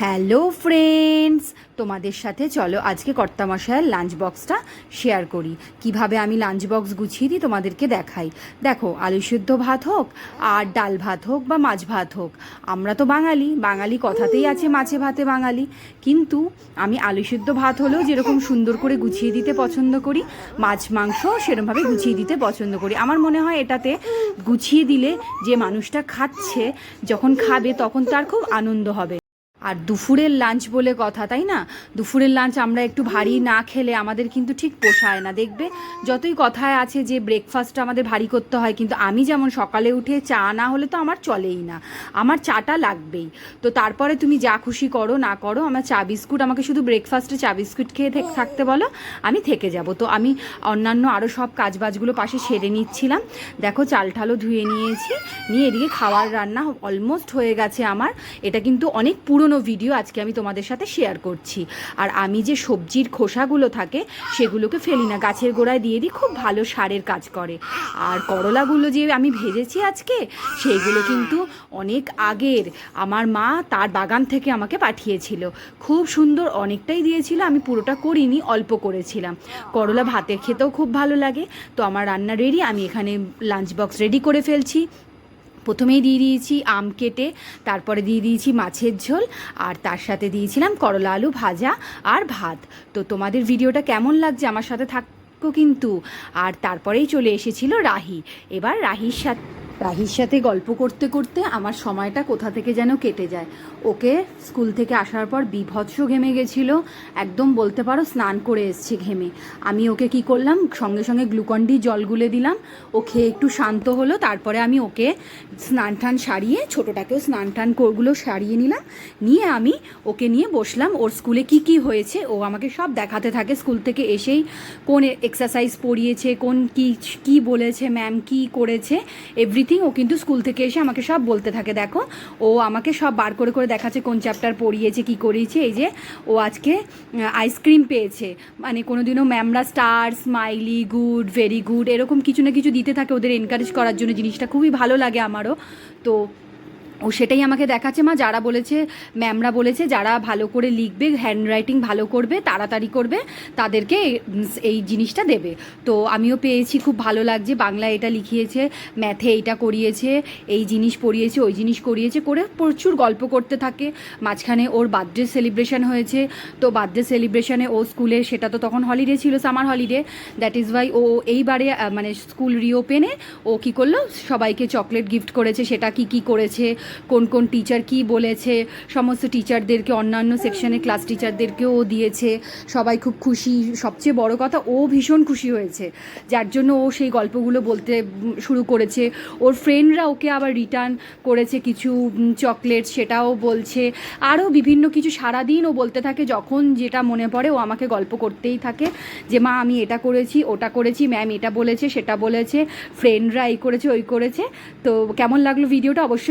Hello friends, তোমাদের সাথে চলো আজকে কর্তামশায়ের লাঞ্চ বক্সটা শেয়ার করি। কীভাবে আমি লাঞ্চ বক্স গুছিয়ে দিই তোমাদেরকে দেখাই। দেখো, আলু সিদ্ধ ভাত হোক, আর ডাল ভাত হোক বা মাছ ভাত হোক, আমরা তো বাঙালি বাঙালি কথাতেই আছে মাছে ভাতে বাঙালি। কিন্তু আমি আলু সিদ্ধ ভাত হলেও যেরকম সুন্দর করে গুছিয়ে দিতে পছন্দ করি, মাছ মাংস সেরকমভাবে গুছিয়ে দিতে পছন্দ করি। আমার মনে হয় এটাতে গুছিয়ে দিলে যে মানুষটা খাচ্ছে, যখন খাবে তখন তার খুব আনন্দ হবে। আর দুপুরের লাঞ্চ বলে কথা, তাই না? দুপুরের লাঞ্চ আমরা একটু ভারী না খেলে আমাদের কিন্তু ঠিক পোষায় না, দেখবে? যতই কথায় আছে যে ব্রেকফাস্টটা আমাদের ভারী করতে হয়, কিন্তু আমি যেমন সকালে উঠে চা না হলে তো আমার চলেই না, আমার চাটা লাগবেই। তো তারপরে তুমি যা খুশি করো, না করো, আমার চা বিস্কুট, আমাকে শুধু ব্রেকফাস্টে চা বিস্কুট খেয়ে থেক- থাকতে বলো, আমি থেকে যাব। তো আমি অন্যান্য আরও সব কাজবাজগুলো পাশে সেরে নিচ্ছিলাম। দেখো, চাল ঠালও ধুয়ে নিয়েছি, নিয়ে এদিকে খাওয়ার রান্না অলমোস্ট হয়ে গেছে আমার। এটা কিন্তু অনেক পুরনো ভিডিও আজকে আমি তোমাদের সাথে শেয়ার করছি। আর আমি যে সবজির খোসাগুলো থাকে, সেগুলোকে ফেলি না। গাছের গোড়ায় দিয়ে দিই, খুব ভালো সারের কাজ করে। আর করলাগুলো যে আমি ভেজেছি আজকে সেইগুলো কিন্তু অনেক আগের। আমার মা তার বাগান থেকে আমাকে পাঠিয়েছিল। খুব সুন্দর অনেকটাই দিয়েছিল, আমি পুরোটা করিনি, অল্প করেছিলাম। করলা ভাতের খেতেও খুব ভালো লাগে। তো আমার রান্না রেডি আমি এখানে লাঞ্চ বক্স রেডি করে ফেলছি। প্রথমেই দিয়ে দিয়েছি আম কেটে, তারপরে দিয়ে দিয়েছি মাছের ঝোল, আর তার সাথে দিয়েছিলাম করলা আলু ভাজা আর ভাত। তো তোমাদের ভিডিওটা কেমন লাগছে আমার সাথে থাকো কিন্তু। আর তারপরেই চলে এসেছিল রাহি। এবার রাহির সাথে রাহির সাথে গল্প করতে করতে আমার সময়টা কোথা থেকে যেন কেটে যায়। ওকে স্কুল থেকে আসার পর বিভৎস ঘেমে গেছিল। একদম বলতে পারো স্নান করে এসছে ঘেমে। আমি ওকে কি করলাম? সঙ্গে সঙ্গে গ্লুকন ডি জল গুলে দিলাম। ও খেয়ে একটু শান্ত হলো। তারপরে আমি ওকে স্নান টান সারিয়ে, ছোটোটাকেও স্নান টান করগুলো সারিয়ে নিলাম। নিয়ে আমি ওকে নিয়ে বসলাম। ওর স্কুলে কি কি হয়েছে ও আমাকে সব দেখাতে থাকে। স্কুল থেকে এসেই কোন এক্সারসাইজ পড়িয়েছে, কোন কি কি বলেছে ম্যাম কি করেছে এভরিথিং ও কিন্তু স্কুল থেকে এসে আমাকে সব বলতে থাকে, দেখো। ও আমাকে সব বার করে করে দেখাচ্ছে কোন চ্যাপ্টার পড়িয়েছে, কি করিয়েছে এই যে ও আজকে আইসক্রিম পেয়েছে। মানে কোনো দিনও ম্যামরা star smiley good very good এরকম কিছু না কিছু দিতে থাকে ওদের এনকারেজ করার জন্য। জিনিসটা খুবই ভালো লাগে আমারও। তো ও সেটাই আমাকে দেখাচ্ছে, মা। যারা বলেছে, ম্যামরা বলেছে, যারা ভালো করে লিখবে হ্যান্ড রাইটিং ভালো করবে, তাড়াতাড়ি করবে, তাদেরকে এই- এই জিনিসটা দেবে। তো আমিও পেয়েছি, খুব ভালো লাগছে। বাংলা এটা লিখিয়েছে ম্যাথে এইটা করিয়েছে, এই জিনিস পড়িয়েছে, ওই জিনিস করিয়েছে, করে প্রচুর গল্প করতে থাকে। মাঝখানে ওর বার্থডে সেলিব্রেশন হয়েছে, তো বার্থডে সেলিব্রেশনে ও স্কুলে, সেটা তো তখন হলিডে ছিল summer holiday that is why ও এইবারে মানে স্কুল রিওপেনে ও কি করল? সবাইকে চকলেট গিফট করেছে, সেটা কি কি করেছে কোন কোন টিচার কি বলেছে, সমস্ত টিচারদেরকে অন্যান্য সেকশনে ক্লাস টিচারদেরকেও ও দিয়েছে। সবাই খুব খুশি। সবচেয়ে বড় কথা, ও ভীষণ খুশি হয়েছে। যার জন্য ও সেই গল্পগুলো বলতে শুরু করেছে। ওর ফ্রেন্ডরা ওকে আবার রিটার্ন করেছে কিছু চকলেট সেটাও বলছে। আরও বিভিন্ন কিছু সারাদিন ও বলতে থাকে, যখন যেটা মনে পড়ে, ও আমাকে গল্প করতেই থাকে যে, মা, আমি এটা করেছি, ওটা করেছি ম্যাম এটা বলেছে, সেটা বলেছে ফ্রেন্ডরা এই করেছে, ওই করেছে। তো কেমন লাগল ভিডিওটা অবশ্যই